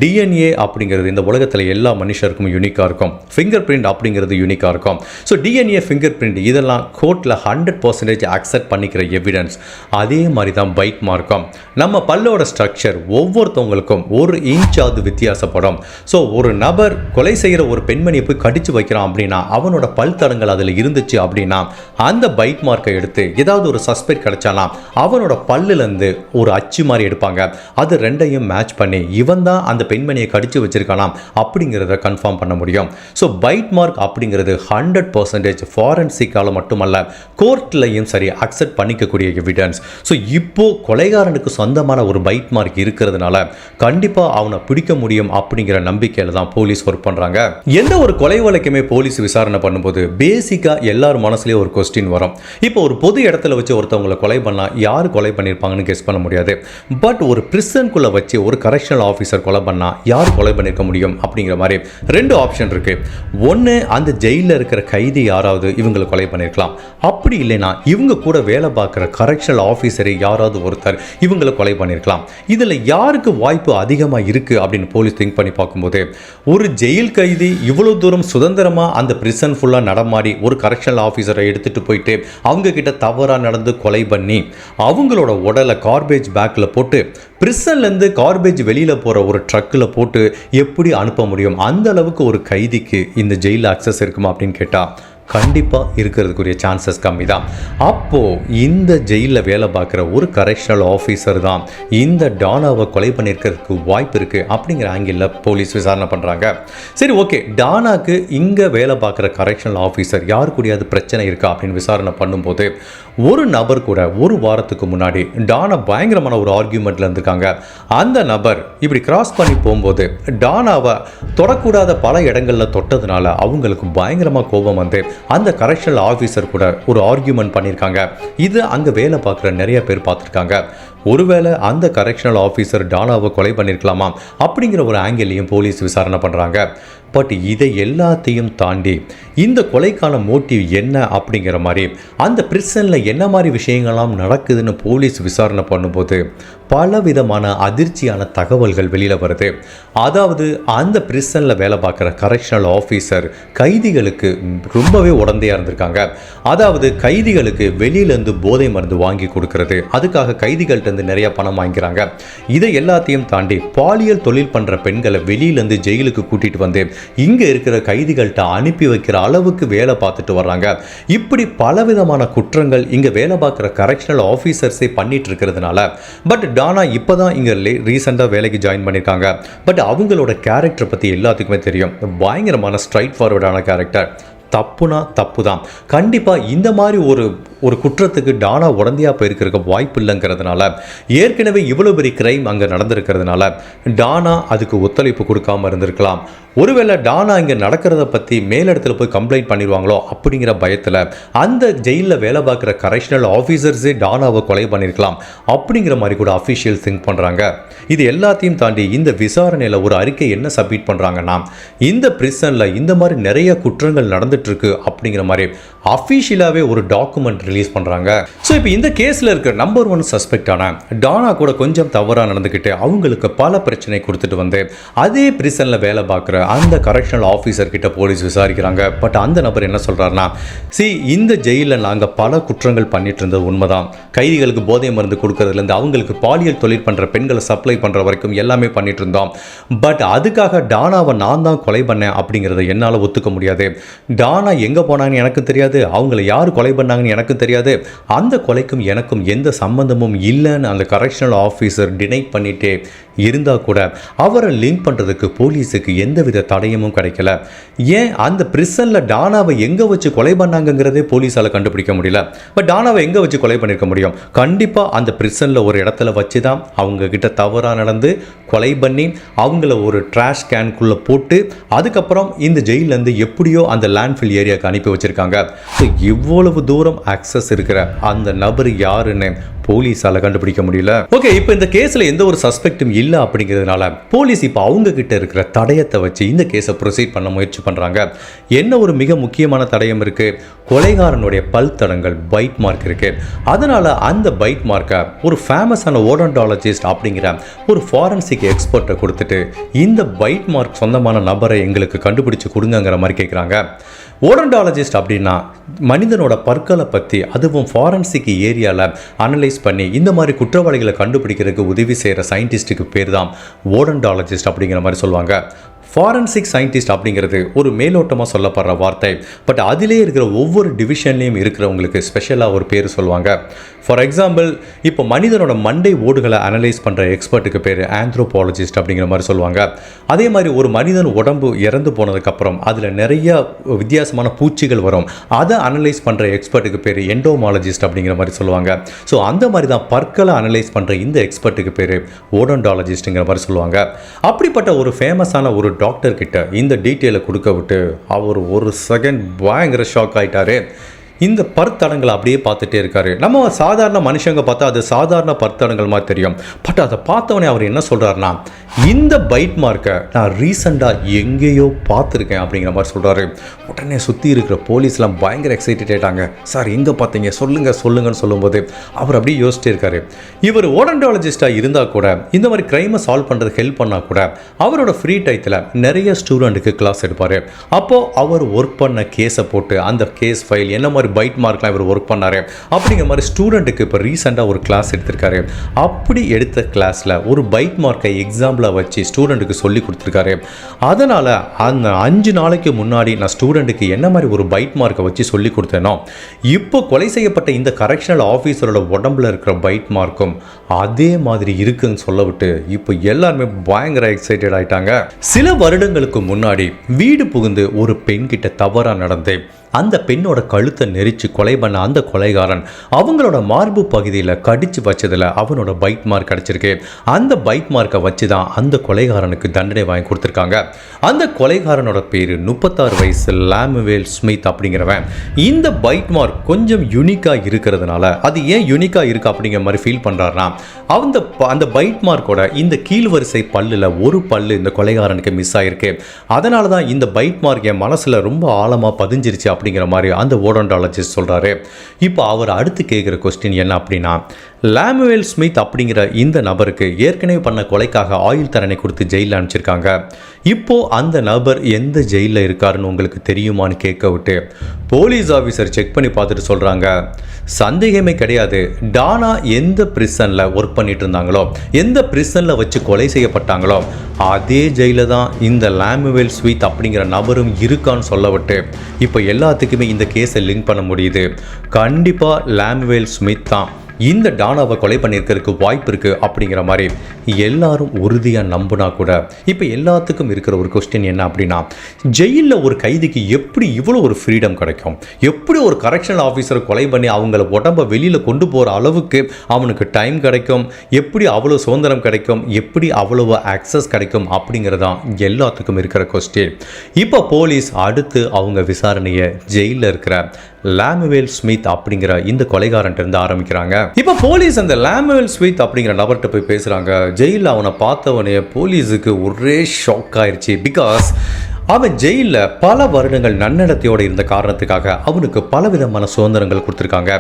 டிஎன்ஏ அப்படிங்கிறது இந்த உலகத்தில் எல்லா மனுஷருக்கும் யூனிக்காக இருக்கும். ஃபிங்கர் பிரிண்ட் அப்படிங்கிறது யூனிக்காக இருக்கும். ஸோ டிஎன்ஏ ஃபிங்கர் பிரிண்ட் இதெல்லாம் கோர்ட்டில் ஹண்ட்ரட் பர்சன்டேஜ் அக்செப்ட் பண்ணிக்கிற எவிடன்ஸ் அதே மாதிரி தான் பைட் மார்க்கம் நம்ம பல்லோட ஸ்ட்ரக்சர் ஒவ்வொருத்தவங்களுக்கும் ஒரு இன்ச்சாவது வித்தியாசப்படும். ஸோ ஒரு நபர் கொலை செய்கிற ஒரு பெண்மணியை போய் கடிச்சு வைக்கிறான் அப்படின்னா அவனோட பல் தடங்கள் அதில் இருந்துச்சு அப்படின்னா அந்த பைட் மார்க்கை எடுத்து ஏதாவது ஒரு சஸ்பெக்ட் கிடைச்சாலாம் அவனோட பல்லுலேருந்து ஒரு அச்சு மாதிரி எடுப்பாங்க. அது ரெண்டையும் மேட்ச் பண்ணி இவன் தான் அந்த பெண்மணியை கடிச்சு வச்சிருக்கலாம் அப்படிங்கிறத கன்ஃபார்ம் பண்ண முடியும். ஸோ பைட் மார்க் அப்படிங்கிறது ஹண்ட்ரட் பர்சன்டேஜ் ஃபாரன்சிக்கால் மட்டுமல்ல கோர்ட்லையும் சரி அக்செப்ட் பண்ணிக்கக்கூடிய எவிடன்ஸ் ஸோ இப்போ கொலைகாரனுக்கு சொந்தமான ஒரு பைட் மார்க் இருக்கிறதுனால கண்டிப்பாக அவனை பிடிக்க முடியும் அப்படிங்கிற நம்பிக்கையில் தான் போலீஸ் ஒர்க் பண்ணுறாங்க எந்த ஒரு கொலை வழக்குமே போலீஸ் விசாரணை பண்ணும்போது பேசிக்காக எல்லார் மனசுலேயும் ஒரு கொஸ்டின் வரும். இப்போ ஒரு பொது இடத்துல வச்சு ஒருத்தவங்களை கொலை பண்ணால் யார் கொலை பண்ணியிருப்பாங்கன்னு கெஸ் பண்ண முடியாது. பட் ஒரு பிரிசனுக்குள்ளே வச்சு ஒரு கரெக்ஷனல் ஆஃபீஸர் கொலை பண்ணால் யார் கொலை பண்ணியிருக்க முடியும் அப்படிங்கிற மாதிரி ரெண்டு ஆப்ஷன் இருக்குது ஒன்று அந்த ஜெயிலில் இருக்கிற கைதி யாராவது இவங்களை கொலை பண்ணியிருக்கலாம் அப்படி இல்லைன்னா இவங்க கூட வேலை பார்க்குற கரெக்ஷனல் ஆஃபீஸரை யாராவது ஒருத்தர் இவங்களை கொலை பண்ணியிருக்கலாம் இதில் யாருக்கு வாய்ப்பு அதிகமாக இருக்குது அப்படின்னு போலீஸ் திங்க் பண்ணி பார்க்கும்போது ஒரு ஜெயில் கைதி இவ்வளோ தூரம் சுதந்திரமாக அந்த பிரிசன் ஃபுல்லாக நடமாடி ஒரு கரெக்ஷனல் ஆஃபீஸரை எடுத்துகிட்டு போயிட்டு அவங்க கிட்ட தவறாக நடந்து கொலை பண்ணி அவங்களோட உடலை கார்பேஜ் பேக்கில் போட்டு பிரிசன்லேருந்து கார்பேஜ் வெளியில் போகிற ஒரு ட்ரக்கில் போட்டு எப்படி அனுப்ப முடியும்? அந்த அளவுக்கு ஒரு கைதிக்கு இந்த ஜெயில் அக்சஸ் இருக்குமா அப்படின்னு கேட்டால் கண்டிப்பாக இருக்கிறதுக்குரிய சான்சஸ் கம்மி தான் அப்போது இந்த ஜெயிலில் வேலை பார்க்குற ஒரு கரெக்ஷனல் ஆஃபீஸர் தான் இந்த டானாவை கொலை பண்ணியிருக்கிறதுக்கு வாய்ப்பு இருக்குது அப்படிங்கிற ஆங்கிளில் போலீஸ் விசாரணை பண்ணுறாங்க சரி ஓகே டானாக்கு இங்கே வேலை பார்க்குற கரெக்ஷனல் ஆஃபீஸர் யார் கூடயாவது பிரச்சனை இருக்கா அப்படின்னு விசாரணை பண்ணும்போது ஒரு நபர் கூட ஒரு வாரத்துக்கு முன்னாடி டானா பயங்கரமான ஒரு ஆர்கியூமெண்ட்டில் இருந்திருக்காங்க. அந்த நபர் இப்படி கிராஸ் பண்ணி போகும்போது டானாவை தொடக்கூடாத பல இடங்களில் தொட்டதுனால அவங்களுக்கு பயங்கரமாக கோபம் வந்து அந்த கரெக்ஷனல் ஆஃபீஸர் கூட ஒரு ஆர்கியூமெண்ட் பண்ணியிருக்காங்க. இது அங்கே வேலை பார்க்குற நிறைய பேர் பார்த்துருக்காங்க. ஒருவேளை அந்த கரெக்ஷனல் ஆஃபீஸர் டானாவை கொலை பண்ணியிருக்கலாமா? அப்படிங்கிற ஒரு ஆங்கிளையும் போலீஸ் விசாரணை பண்ணுறாங்க பட் இதை எல்லாத்தையும் தாண்டி இந்த கொலைக்கான மோட்டிவ் என்ன அப்படிங்கிற மாதிரி அந்த பிரிசனில் என்ன மாதிரி விஷயங்கள்லாம் நடக்குதுன்னு போலீஸ் விசாரணை பண்ணும்போது பல விதமான அதிர்ச்சியான தகவல்கள் வெளியில் வருது. அதாவது அந்த பிரிசனில் வேலை பார்க்குற கரெக்ஷனல் ஆஃபீஸர் கைதிகளுக்கு ரொம்பவே உடந்தையாக இருந்திருக்காங்க. அதாவது கைதிகளுக்கு வெளியிலேருந்து போதை மருந்து வாங்கி கொடுக்கறது. அதுக்காக கைதிகள்கிட்ட நிறைய பணம் வாங்கிக்கிறாங்க. இதை எல்லாத்தையும் தாண்டி பாலியல் தொழில் பண்ணுற பெண்களை வெளியிலேருந்து ஜெயிலுக்கு கூட்டிகிட்டு வந்து இங்கே இருக்கிற கைதிகள்கிட்ட அனுப்பி வைக்கிற அளவுக்கு வேலை பார்த்துட்டு வர்றாங்க. இப்படி பலவிதமான குற்றங்கள் இங்கே வேலை பார்க்குற கரெக்ஷனல் ஆஃபீஸர்ஸே பண்ணிட்டு இருக்கிறதுனால. பட் டானா இப்போ தான் இங்கே ரீசெண்டாக வேலைக்கு ஜாயின் பண்ணியிருக்காங்க பட் அவங்களோட கேரக்டர் பற்றி எல்லாத்துக்குமே தெரியும். பயங்கரமான ஸ்ட்ரைட் ஃபார்வர்டான கேரக்டர் தப்புனா தப்பு தான் கண்டிப்பாக இந்த மாதிரி ஒரு ஒரு குற்றத்துக்கு டானா உடந்தையாக போயிருக்கிறதுக்கு வாய்ப்பு இல்லைங்கிறதுனால ஏற்கனவே இவ்வளோ பெரிய கிரைம் அங்கே நடந்திருக்கிறதுனால டானா அதுக்கு ஒத்துழைப்பு கொடுக்காம இருந்திருக்கலாம். ஒருவேளை டானா இங்கே நடக்கிறத பற்றி மேலிடத்துல போய் கம்ப்ளைண்ட் பண்ணிடுவாங்களோ அப்படிங்கிற பயத்தில் அந்த ஜெயிலில் வேலை பார்க்குற கரெக்ஷனல் ஆஃபீஸர்ஸே டானாவை கொலை பண்ணியிருக்கலாம் அப்படிங்கிற மாதிரி கூட அஃபீஷியல் திங்க் பண்ணுறாங்க இது எல்லாத்தையும் தாண்டி இந்த விசாரணையில் ஒரு அறிக்கை என்ன சப்மிட் பண்ணுறாங்கன்னா இந்த பிரிசனில் இந்த மாதிரி நிறைய குற்றங்கள் நடந்துட்டுருக்கு அப்படிங்கிற மாதிரி அஃபீஷியலாகவே ஒரு டாக்குமெண்ட் ரிலீஸ் பண்ணுறாங்க ஸோ இப்போ இந்த கேஸில் இருக்க நம்பர் ஒன் சஸ்பெக்டான டானா கூட கொஞ்சம் தவறாக நடந்துக்கிட்டு அவங்களுக்கு பல பிரச்சனை கொடுத்துட்டு வந்து அதே பிரிசனில் வேலை பார்க்குற அந்த கரெக்ஷனல் ஆஃபீஸர் கிட்ட போலீஸ் விசாரிக்கிறாங்க. பட் அந்த நபர் என்ன சொல்கிறாருன்னா சி இந்த ஜெயிலில் நாங்கள் பல குற்றங்கள் பண்ணிட்டு இருந்தது உண்மைதான். கைதிகளுக்கு போதை மருந்து கொடுக்கறதுலேருந்து அவங்களுக்கு பாலியல் தொழில் பண்ணுற பெண்களை சப்ளை பண்ணுற வரைக்கும் எல்லாமே பண்ணிட்டு இருந்தோம். பட் அதுக்காக டானாவை நான் தான் கொலை பண்ணேன் அப்படிங்கிறத என்னால் ஒத்துக்க முடியாது. டானா எங்கே போனாங்கன்னு எனக்கு தெரியாது. அவங்கள யார் கொலை பண்ணாங்கன்னு எனக்கு எனக்கு தெரியாது. அந்த கொலைக்கும் எனக்கும் எந்த சம்பந்தமும் இல்லைன்னு அந்த கரெக்ஷனல் ஆஃபீஸர் டினை பண்ணிட்டு இருந்தால் கூட அவரை லிங்க் பண்ணுறதுக்கு போலீஸுக்கு எந்தவித தடயமும் கிடைக்கல. ஏன் அந்த பிரிசனில் டானாவை எங்கே வச்சு கொலை பண்ணாங்கங்கிறதே போலீஸால் கண்டுபிடிக்க முடியல. பட் டானாவை எங்கே வச்சு கொலை பண்ணியிருக்க முடியும்? கண்டிப்பாக அந்த பிரிசனில் ஒரு இடத்துல வச்சு தான் அவங்க கிட்ட தவறாக நடந்து கொலை பண்ணி அவங்கள ஒரு ட்ராஷ் கேன்குள்ளே போட்டு அதுக்கப்புறம் இந்த ஜெயிலேருந்து எப்படியோ அந்த லேண்ட்ஃபில் ஏரியாவுக்கு அனுப்பி வச்சுருக்காங்க. ஸோ இவ்வளவு தூரம் அக்சஸ் இருக்கிற அந்த நபர் யாருன்னு போலீஸால கண்டுபிடிக்க முடியல. ஓகே இப்போ இந்த கேஸ்ல எந்த ஒரு சஸ்பெக்டும் இல்லை அப்படிங்கிறதுனால போலீஸ் இப்போ அவங்க கிட்ட இருக்கிற தடயத்தை வச்சு இந்த கேஸை ப்ரொசீட் பண்ண முயற்சி பண்றாங்க. என்ன ஒரு மிக முக்கியமான தடயம் இருக்கு? கொலைகாரனுடைய பல் தடங்கள் பைட் மார்க் இருக்கு. அதனால அந்த பைட் மார்க்கை ஒரு ஃபேமஸான ஓடன்டாலஜிஸ்ட் அப்படிங்கிற ஒரு ஃபாரன்சிக் எக்ஸ்பர்ட்டை கொடுத்துட்டு இந்த பைட் மார்க் சொந்தமான நபரை எங்களுக்கு கண்டுபிடிச்சு கொடுங்கங்கிற மாதிரி கேட்குறாங்க ஓடன்டாலஜிஸ்ட் அப்படின்னா மனிதனோட பற்களை பற்றி அதுவும் ஃபாரன்சிக் ஏரியாவில் அனலைஸ் பண்ணி இந்த மாதிரி குற்றவாளிகளை கண்டுபிடிக்கிறதுக்கு உதவி செய்கிற சயின்டிஸ்ட்டுக்கு பேர் தான் ஓடன்டாலஜிஸ்ட் அப்படிங்கிற மாதிரி சொல்லுவாங்க. ஃபாரன்சிக் சயின்டிஸ்ட் அப்படிங்கிறது ஒரு மேலோட்டமாக சொல்லப்படுற வார்த்தை. பட் அதிலே இருக்கிற ஒவ்வொரு டிவிஷன்லேயும் இருக்கிறவங்களுக்கு ஸ்பெஷலாக ஒரு பேர் சொல்லுவாங்க. ஃபார் எக்ஸாம்பிள் இப்போ மனிதனோட மண்டை ஓடுகளை அனலைஸ் பண்ணுற எக்ஸ்பர்ட்டுக்கு பேர் ஆந்த்ரோபாலஜிஸ்ட் அப்படிங்கிற மாதிரி சொல்லுவாங்க. அதே மாதிரி ஒரு மனிதன் உடம்பு இறந்து போனதுக்கப்புறம் அதில் நிறைய வித்தியாசமான பூச்சிகள் வரும். அதை அனலைஸ் பண்ணுற எக்ஸ்பர்ட்டுக்கு பேர் எண்டோமாலஜிஸ்ட் அப்படிங்கிற மாதிரி சொல்லுவாங்க. ஸோ அந்த மாதிரி தான் பற்களை அனலைஸ் பண்ணுற இந்த எக்ஸ்பர்ட்டுக்கு பேர் ஓடோண்டாலஜிஸ்ட்டுங்கிற மாதிரி சொல்லுவாங்க. அப்படிப்பட்ட ஒரு ஃபேமஸான ஒரு டாக்டர் கிட்ட இந்த டீட்டெயிலை கொடுக்க விட்டு அவர் ஒரு செகண்ட் பயங்கர ஷாக் ஆகிட்டாரு இந்த பருத்தடங்களை அப்படியே பார்த்துட்டே இருக்காரு. நம்ம சாதாரண மனுஷங்க பார்த்தா அது சாதாரண பருத்தடங்கள் மாதிரி தெரியும். பட் அதை பார்த்தவனே அவர் என்ன சொல்கிறாருன்னா இந்த பைட் மார்க்கை நான் ரீசெண்டாக எங்கேயோ பார்த்துருக்கேன் அப்படிங்கிற மாதிரி சொல்கிறாரு உடனே சுற்றி இருக்கிற போலீஸ்லாம் பயங்கர எக்ஸைட்டட் ஆகிட்டாங்க சார் எங்கே பார்த்தீங்க? சொல்லுங்கள் சொல்லுங்கன்னு சொல்லும்போது அவர் அப்படியே யோசிச்சிட்டே இருக்காரு. இவர் ஓடண்டாலஜிஸ்டாக இருந்தால் கூட இந்த மாதிரி க்ரைமை சால்வ் பண்ணுறதுக்கு ஹெல்ப் பண்ணால் கூட அவரோட ஃப்ரீ டயத்தில் நிறைய ஸ்டூடெண்ட்டுக்கு கிளாஸ் எடுப்பார். அப்போது அவர் ஒர்க் பண்ண கேஸை போட்டு அந்த கேஸ் ஃபைல் என்ன மாதிரி பைட் மார்க்லாம் இவர் ஒர்க் பண்ணார். அப்படிங்கிற மாதிரி ஸ்டூடெண்ட்டுக்கு இப்போ ரீசெண்டாக ஒரு கிளாஸ் எடுத்திருக்காரு. அப்படி எடுத்த கிளாஸில் ஒரு பைட் மார்க்கை எக்ஸாம்பிளாக வச்சு ஸ்டூடெண்ட்டுக்கு சொல்லி கொடுத்துருக்காரு. அதனால் அந்த அஞ்சு நாளைக்கு முன்னாடி நான் ஸ்டூடெண்ட்டுக்கு என்ன மாதிரி ஒரு பைட் மார்க்கை வச்சு சொல்லி கொடுத்தேனோ இப்போ கொலை செய்யப்பட்ட இந்த கரெக்ஷனல் ஆஃபீஸரோட உடம்புல இருக்கிற பைட் மார்க்கும் அதே மாதிரி இருக்குன்னு சொல்ல விட்டு இப்போ எல்லாருமே பயங்கர எக்ஸைட்டட் ஆயிட்டாங்க. சில வருடங்களுக்கு முன்னாடி வீடு புகுந்து ஒரு பெண்கிட்ட தவறாக நடந்து அந்த பெண்ணோட கழுத்தை நெரிச்சு கொலை பண்ண அந்த கொலைகாரன் அவங்களோட மார்பு பகுதியில் கடிச்சு வச்சதில் அவனோட பைக் மார்க் கிடச்சிருக்கு. அந்த பைக் மார்க்கை வச்சு தான் அந்த கொலைகாரனுக்கு தண்டனை வாங்கி கொடுத்துருக்காங்க. அந்த கொலைகாரனோட பேர் முப்பத்தாறு வயசு லாமுவேல் ஸ்மித் அப்படிங்கிறவன். இந்த பைக் மார்க் கொஞ்சம் யூனிக்காக இருக்கிறதுனால அது ஏன் யூனிக்காக இருக்குது அப்படிங்கிற மாதிரி ஃபீல் பண்ணுறாருனா அந்த ப- அந்த பைட் மார்க்கோட இந்த கீழ்வரிசை பல்லில் ஒரு பல்லு இந்த கொலைகாரனுக்கு மிஸ் ஆயிருக்கு. அதனால தான் இந்த பைட் மார்க் என் மனசில் ரொம்ப ஆழமாக பதிஞ்சிருச்சு அப்படிங்கிற மாதிரி அந்த ஓடோண்டாலஜிஸ்ட் சொல்கிறாரு இப்போ அவர் அடுத்து கேட்குற கொஸ்டின் என்ன அப்படின்னா லாமுவேல் ஸ்மித் அப்படிங்கிற இந்த நபருக்கு ஏற்கனவே பண்ண கொலைக்காக ஆயுள் தண்டனை கொடுத்து ஜெயிலில் அனுப்பிச்சிருக்காங்க. இப்போ அந்த நபர் எந்த ஜெயிலில் இருக்காருன்னு உங்களுக்கு தெரியுமான்னு கேட்க விட்டு போலீஸ் ஆஃபீஸர் செக் பண்ணி பார்த்துட்டு சொல்கிறாங்க சந்தேகமே கிடையாது. டானா எந்த பிரிசனில் ஒர்க் பண்ணிட்டு இருந்தாங்களோ எந்த பிரிசனில் வச்சு கொலை செய்யப்பட்டாங்களோ அதே ஜெயிலில் தான் இந்த லாமுவேல் ஸ்வீத் அப்படிங்கிற நபரும் இருக்கான்னு சொல்ல விட்டு இப்போ எல்லாத்துக்குமே இந்த கேஸை லிங்க் பண்ண முடியுது. கண்டிப்பாக லாமுவேல் ஸ்மித் தான். இந்த டானாவை கொலை பண்ணியிருக்கிறதுக்கு வாய்ப்பு இருக்குது அப்படிங்கிற மாதிரி எல்லாரும் உறுதியாக நம்பினா கூட இப்போ எல்லாத்துக்கும் இருக்கிற ஒரு கொஸ்டின் என்ன அப்படின்னா ஜெயிலில் ஒரு கைதிக்கு எப்படி இவ்வளோ ஒரு ஃப்ரீடம் கிடைக்கும்? எப்படி ஒரு கரெக்ஷனல் ஆஃபீஸரை கொலை பண்ணி அவங்கள உடம்ப வெளியில் கொண்டு போகிற அளவுக்கு அவனுக்கு டைம் கிடைக்கும்? எப்படி அவ்வளோ சுதந்திரம் கிடைக்கும்? எப்படி அவ்வளவு ஆக்சஸ் கிடைக்கும்? அப்படிங்கிறதான் எல்லாத்துக்கும் இருக்கிற கொஸ்டின் இப்போ போலீஸ் அடுத்து அவங்க விசாரணையை ஜெயிலில் இருக்கிற லாமுவேல் ஸ்மித் அப்படிங்கிற இந்த கொலைகாரன்ட்ட இருந்து ஆரம்பிக்கிறாங்க. இப்போ போலீஸ் அந்த லாமுவேல் ஸ்மித் அப்படிங்கிற நபர்கிட்ட போய் பேசுகிறாங்க ஜெயிலில் அவனை பார்த்தவனே போலீஸுக்கு ஒரே ஷாக் ஆயிடுச்சு பிகாஸ் அவன் ஜெயிலில் பல வருடங்கள் நன்னடத்தையோடு இருந்த காரணத்துக்காக அவனுக்கு பலவிதமான சுதந்திரங்கள் கொடுத்துருக்காங்க.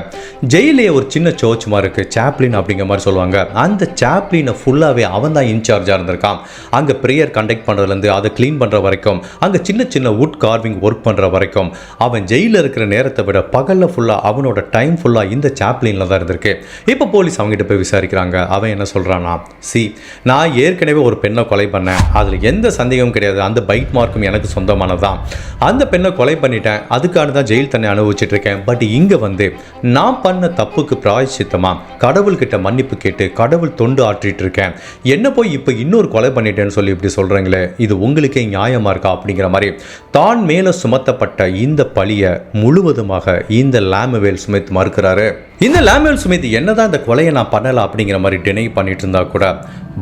ஜெயிலே ஒரு சின்ன சர்ச் மாதிரி இருக்குது சாப்ளின் அப்படிங்கிற மாதிரி சொல்லுவாங்க. அந்த சாப்ளினை ஃபுல்லாகவே அவன் தான் இன்சார்ஜாக இருந்திருக்கான். அங்கே ப்ரேயர் கண்டக்ட் பண்ணுறதுலேருந்து அதை க்ளீன் பண்ணுற வரைக்கும் அங்கே சின்ன சின்ன வுட் கார்விங் ஒர்க் பண்ணுற வரைக்கும் அவன் ஜெயிலில் இருக்கிற நேரத்தை விட பகலில் ஃபுல்லாக அவனோட டைம் ஃபுல்லாக இந்த சாப்ளினில் தான் இருந்திருக்கு. இப்போ போலீஸ் அவங்ககிட்ட போய் விசாரிக்கிறாங்க. அவன் என்ன சொல்கிறானா சி நான் ஏற்கனவே ஒரு பெண்ணை கொலை பண்ணேன். அதில் எந்த சந்தேகமும் கிடையாது. அந்த பைட் மார்க்கும் எனக்கு சொந்தமானதான் அந்த பெண்ணை கொலை பண்ணிட்டேன். அதுக்கான தான் ஜெயில் தன்னை அனுபவிச்சுட்டு இருக்கேன் பட் இங்கே வந்து நான் பண்ண தப்புக்கு பிராயச்சித்தமா? கடவுள்கிட்ட மன்னிப்பு கேட்டு கடவுள் தொண்டு ஆற்றிட்டு இருக்கேன் என்ன போய் இப்போ இன்னொரு கொலை பண்ணிட்டேன்னு சொல்லி இப்படி சொல்கிறீங்களே இது உங்களுக்கே நியாயமாக இருக்கா அப்படிங்கிற மாதிரி. தான் மேலே சுமத்தப்பட்ட இந்த பழியை முழுவதுமாக இந்த லாமுவேல் ஸ்மித் மறுக்கிறாரு. இந்த லாமுவேல் சுமித் என்னதான் இந்த கொலையை நான் பண்ணலை அப்படிங்கிற மாதிரி டினை பண்ணிட்டு இருந்தா கூட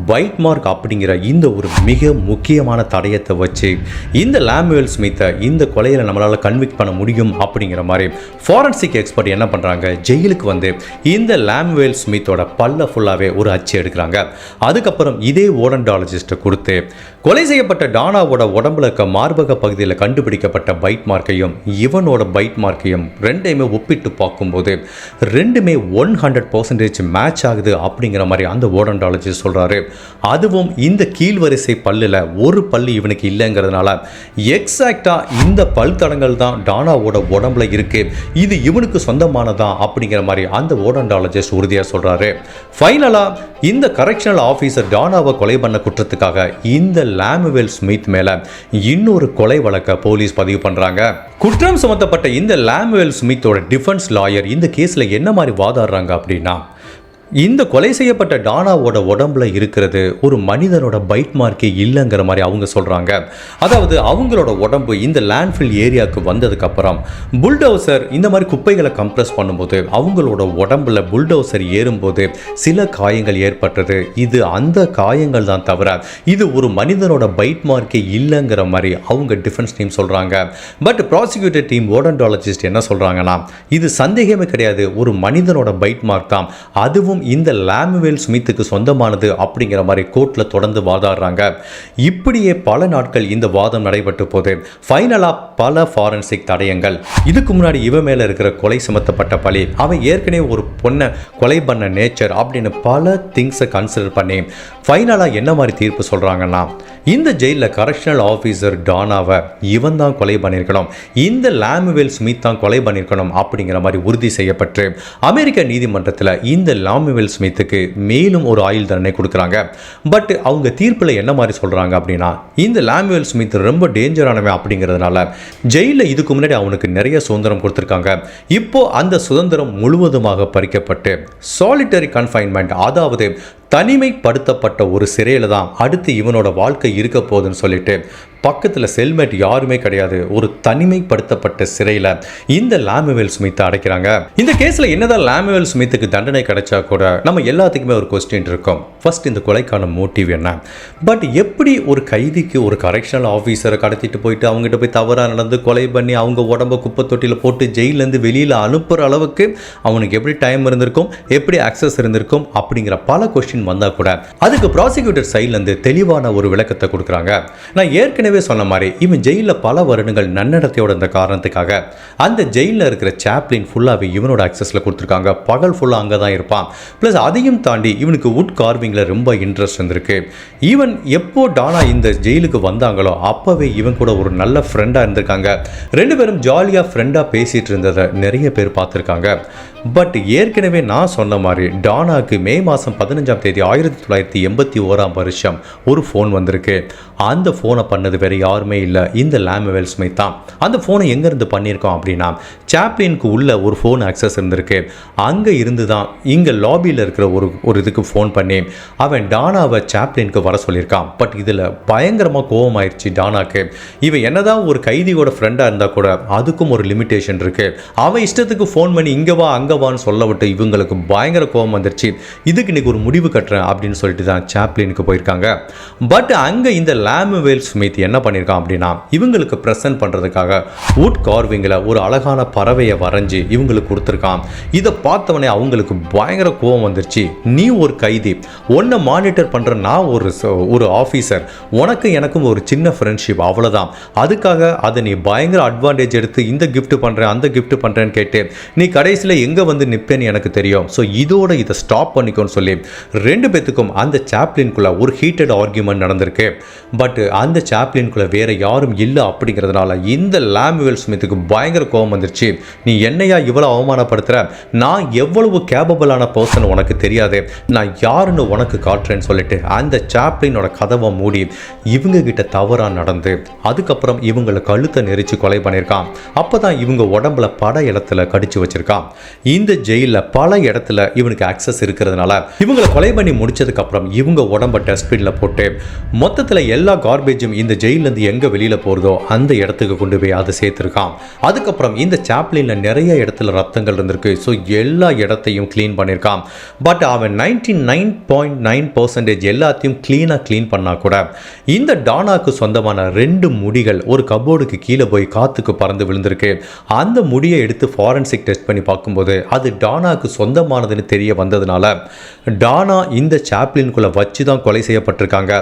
பைட் மார்க் அப்படிங்கிற இந்த ஒரு மிக முக்கியமான தடயத்தை வச்சு இந்த லாமுவேல் ஸ்மித்தை இந்த கொலையில் நம்மளால் கன்விக்ட் பண்ண முடியும் அப்படிங்கிற மாதிரி ஃபாரன்சிக் எக்ஸ்பர்ட் என்ன பண்ணுறாங்க ஜெயிலுக்கு வந்து இந்த லாமுவேல் ஸ்மித்தோட பல்ல ஃபுல்லாகவே ஒரு அச்சு எடுக்கிறாங்க. அதுக்கப்புறம் இதே ஓடண்டாலஜிஸ்ட்டை கொடுத்து கொலை செய்யப்பட்ட டானாவோட உடம்புல இருக்க மார்பக பகுதியில் கண்டுபிடிக்கப்பட்ட பைட் மார்க்கையும் இவனோட பைட் மார்க்கையும் ரெண்டையுமே ஒப்பிட்டு பார்க்கும்போது ரெண்டுமே ஒன் ஹண்ட்ரட் பர்சன்டேஜ் மேட்ச் ஆகுது அப்படிங்கிற மாதிரி அந்த ஓடண்டாலஜிஸ்ட் சொல்கிறாரு அதுவும் இந்த கீழ்வரிசை பல்லில் ஒரு பல்லு இவனுக்கு இல்லைங்கிறதுனால எக்ஸாக்டாக இந்த பல் தடங்கள் தான் டானாவோட உடம்புல இருக்குது இது இவனுக்கு சொந்தமானதா அப்படிங்கிற மாதிரி அந்த ஓடண்டாலஜிஸ்ட் உறுதியாக சொல்கிறாரு ஃபைனலாக இந்த கரெக்ஷனல் ஆஃபீஸர் டானாவை கொலை பண்ண குற்றத்துக்காக இந்த லாமுவேல் ஸ்மித் மேலே இன்னொரு கொலை வழக்க போலீஸ் பதிவு பண்ணுறாங்க குற்றம் சுமத்தப்பட்ட இந்த லாமுவேல் ஸ்மித்தோட டிஃபென்ஸ் லாயர் இந்த கேஸில் என்ன மாதிரி வாதாடுறாங்க அப்படின்னா இந்த கொலை செய்யப்பட்ட டானாவோட உடம்புல இருக்கிறது ஒரு மனிதனோட பைட் மார்க்கே இல்லைங்கிற மாதிரி அவங்க சொல்கிறாங்க அதாவது அவங்களோட உடம்பு இந்த லேண்ட்ஃபில் ஏரியாவுக்கு வந்ததுக்கப்புறம் புல்டோசர் இந்த மாதிரி குப்பைகளை கம்ப்ரஸ் பண்ணும்போது அவங்களோட உடம்புல புல்டோசர் ஏறும்போது சில காயங்கள் ஏற்பட்டது. இது அந்த காயங்கள் தான் தவிர இது ஒரு மனிதனோட பைட் மார்க்கே இல்லைங்கிற மாதிரி அவங்க டிஃபென்ஸ் டீம் சொல்கிறாங்க பட் ப்ராசிக்யூட்டர் டீம் ஓடன்டாலஜிஸ்ட் என்ன சொல்கிறாங்கன்னா இது சந்தேகமே கிடையாது. ஒரு மனிதனோட பைட் மார்க் தான். அதுவும் இந்த லாமுவேல் ஸ்மித்துக்கு சொந்தமானது அப்படிங்கிற மாதிரி கோர்ட்டில் தொடர்ந்து வாதாடுறாங்க. இப்படியே பல நாட்கள் இந்த வாதம் நடைபெற்ற போது ஃபைனலாக பல ஃபாரன்சிக் தடயங்கள். இதுக்கு முன்னாடி இவன் மேலே இருக்கிற கொலை சுமத்தப்பட்ட பழி அவன் ஏற்கனவே ஒரு பொண்ணை கொலை பண்ண நேச்சர் அப்படின்னு பல திங்ஸை கன்சிடர் பண்ணி ஃபைனலாக என்ன மாதிரி தீர்ப்பு சொல்கிறாங்கன்னா இந்த ஜெயிலில் கரெக்ஷனல் ஆஃபீஸர் டானாவை இவன் தான் கொலை பண்ணியிருக்கணும் இந்த லாமுவேல் ஸ்மித் தான் கொலை பண்ணியிருக்கணும் அப்படிங்கிற மாதிரி உறுதி செய்யப்பட்டு அமெரிக்க நீதிமன்றத்தில் இந்த வில் ஸ்மித்துக்கு மேலும் ஒரு ஆயுள் தண்டனை கொடுக்குறாங்க. பட் அவங்க தீர்ப்பில் என்ன மாதிரி சொல்கிறாங்க அப்படின்னா இந்த லாமுவேல் ஸ்மித் ரொம்ப டேஞ்சரானவன் அப்படிங்கிறதுனால ஜெயிலில் இதுக்கு முன்னாடி அவனுக்கு நிறைய சுதந்திரம் கொடுத்துருக்காங்க. இப்போ அந்த சுதந்திரம் முழுவதுமாக பறிக்கப்பட்டு சாலிட்டரி கன்ஃபைன்மெண்ட் அதாவது தனிமைப்படுத்தப்பட்ட ஒரு சிறையில் தான் அடுத்து இவனோட வாழ்க்கை இருக்க போகுதுன்னு சொல்லிட்டு பக்கத்தில் செல்மெட் யாருமே கிடையாது. ஒரு தனிமைப்படுத்தப்பட்ட சிறையில் இந்த லாமுவேல் ஸ்மித்தை அடைக்கிறாங்க. இந்த கேஸில் என்னதான் லாமுவேல் ஸ்மித்துக்கு தண்டனை கிடைச்சா கூட நம்ம எல்லாத்துக்குமே ஒரு கொஸ்டின் இருக்கும். ஃபர்ஸ்ட் இந்த கொலைக்கான மோட்டிவ் என்ன? பட் எப்படி ஒரு கைதிக்கு ஒரு கரெக்ஷனல் ஆஃபீஸரை கடத்திட்டு போயிட்டு அவங்ககிட்ட போய் தவறாக நடந்து கொலை பண்ணி அவங்க உடம்ப குப்பை தொட்டியில் போட்டு ஜெயிலேருந்து வெளியில் அனுப்புகிற அளவுக்கு அவனுக்கு எப்படி டைம் இருந்திருக்கும் எப்படி அக்சஸ் இருந்திருக்கும் அப்படிங்கிற பல கொஸ்டின் வந்தால் கூட அதுக்கு ப்ராசிக்யூட்டர் சைட்லேருந்து தெளிவான ஒரு விளக்கத்தை கொடுக்குறாங்க. நான் ஏற்கனவே சொன்ன மாதிரி இவன் ஜெயிலில் பல வருடங்கள் நன்னடத்தையோட இருந்த காரணத்துக்காக அந்த ஜெயிலில் இருக்கிற சாப்ளின் ஃபுல்லாகவே இவனோட அக்சஸில் கொடுத்துருக்காங்க. பகல் ஃபுல்லாக அங்கே தான் இருப்பான். ப்ளஸ் அதையும் தாண்டி இவனுக்கு உட் கார்விங்கில் ரொம்ப இன்ட்ரெஸ்ட் இருந்திருக்கு. ஈவன் எப்போ டானா இந்த ஜெயிலுக்கு வந்தாங்களோ அப்போவே இவன் கூட ஒரு நல்ல ஃப்ரெண்டாக இருந்திருக்காங்க. ரெண்டு பேரும் ஜாலியாக ஃப்ரெண்டாக பேசிகிட்டு இருந்ததை நிறைய பேர் பார்த்துருக்காங்க. பட் ஏற்கனவே நான் சொன்ன மாதிரி டானாக்கு மே மாதம் பதினஞ்சாம் தேதி ஆயிரத்தி தொள்ளாயிரத்தி எண்பத்தி ஓராம் வருஷம் ஒரு ஃபோன் வந்திருக்கு. அந்த ஃபோனை பண்ணது வேறு யாருமே இல்லை. இந்த லேமுவேல் ஸ்மித் தான். அந்த ஃபோனை எங்கேருந்து பண்ணியிருக்கோம் அப்படின்னா சாப்ளினுக்கு உள்ள ஒரு ஃபோன் ஆக்சஸ் இருந்திருக்கு. அங்கே இருந்து தான் இங்கே லாபியில் இருக்கிற ஒரு ஒரு இதுக்கு ஃபோன் பண்ணி அவன் டானாவை சாப்ளினுக்கு வர சொல்லியிருக்கான். பட் இதில் பயங்கரமாக கோவமாயிருச்சு டானாக்கு. இவன் என்னதான் ஒரு கைதியோட ஃப்ரெண்டாக இருந்தால் கூட அதுக்கும் ஒரு லிமிட்டேஷன் இருக்குது அவன் இஷ்டத்துக்கு ஃபோன் பண்ணி இங்கே வா அங்கே வான்னு சொல்ல விட்டு இவங்களுக்கு பயங்கர கோவம் வந்துருச்சு. இதுக்கு இன்னைக்கு ஒரு முடிவு கட்டுறேன் அப்படின்னு சொல்லிட்டு தான் சாப்ளினுக்கு போயிருக்காங்க. பட் அங்கே இந்த லேமுவேல் ஸ்மித் என்ன பண்ணியிருக்கான் அப்படின்னா இவங்களுக்கு ப்ரெசன்ட் பண்ணுறதுக்காக வுட் கார்விங்கில் ஒரு அழகான பறவையை வரைஞ்சி இவங்களுக்கு கொடுத்துருக்கான். இதை பார்த்தவொடனே அவங்களுக்கு பயங்கர கோவம் வந்துருச்சு. நீ ஒரு கைதி ஒன்றை மானிட்டர் பண்ணுற நான் ஒரு ஒரு ஆஃபீஸர் உனக்கு எனக்கும் ஒரு சின்ன ஃப்ரெண்ட்ஷிப் அவ்வளோதான் அதுக்காக அதை நீ பயங்கர அட்வான்டேஜ் எடுத்து இந்த கிஃப்ட் பண்ணுறேன் அந்த கிஃப்ட் பண்ணுறேன்னு கேட்டு நீ கடைசியில் எங்கே வந்து நிற்பேன்னு எனக்கு தெரியும். ஸோ இதோட இதை ஸ்டாப் பண்ணிக்கோன்னு சொல்லி ரெண்டு பேத்துக்கும் அந்த சாப்ளின்குள்ளே ஒரு ஹீட்டட் ஆர்கியூமெண்ட் நடந்திருக்கு. பட் அந்த சாப்ளின்குள்ளே வேற யாரும் இல்லை அப்படிங்கிறதுனால இந்த லாமுவேல் ஸ்மித்துக்கு பயங்கர கோபம் வந்துருச்சு. நீ என்னையா இவ்வளோ அவமானப்படுத்துகிற நான் எவ்வளவு கேபபிளான பர்சன் உனக்கு தெரியாது. நான் யாருன்னு உனக்கு காட்டுறேன்னு சொல்லிட்டு அந்த சாப்ளினோட கதவை மூடி இவங்க கிட்ட தவறாக நடந்து அதுக்கப்புறம் இவங்களை கழுத்தை நெரிச்சு கொலை பண்ணியிருக்கான். அப்போ தான் இவங்க உடம்புல பல இடத்துல கடிச்சு வச்சிருக்கான். இந்த ஜெயிலில் பல இடத்துல இவனுக்கு அக்சஸ் இருக்கிறதுனால இவங்களை கொலை பண்ணி முடிச்சதுக்கப்புறம் இவங்க உடம்ப டஸ்ட்பினில் போட்டு மொத்தத்தில் எல்லா கார்பேஜும் இந்த ஜெயிலேருந்து எங்கே வெளியில் போகிறதோ அந்த இடத்துக்கு கொண்டு போய் அதை சேர்த்துருக்கான். அதுக்கப்புறம் இந்த சாப்ளினில் நிறைய இடத்துல ரத்தங்கள் இருந்திருக்கு. ஸோ எல்லா இடத்தையும் க்ளீன் பண்ணியிருக்கான் பட் அவன் ninety nine point nine percentage எல்லாத்தையும் க்ளீனாக க்ளீன் பண்ணால் கூட இந்த டானாக்கு சொந்தமான ரெண்டு முடிகள் ஒரு கபோர்டுக்கு கீழே போய் காற்றுக்கு பறந்து விழுந்திருக்கு. அந்த முடியை எடுத்து ஃபாரன்சிக் டெஸ்ட் பண்ணி பார்க்கும்போது அது டானாக்கு சொந்தமானதுன்னு தெரிய வந்ததுனால டானா இந்த சாப்ளின்குள்ளே வச்சு தான் கொலை செய்யப்பட்டிருக்காங்க.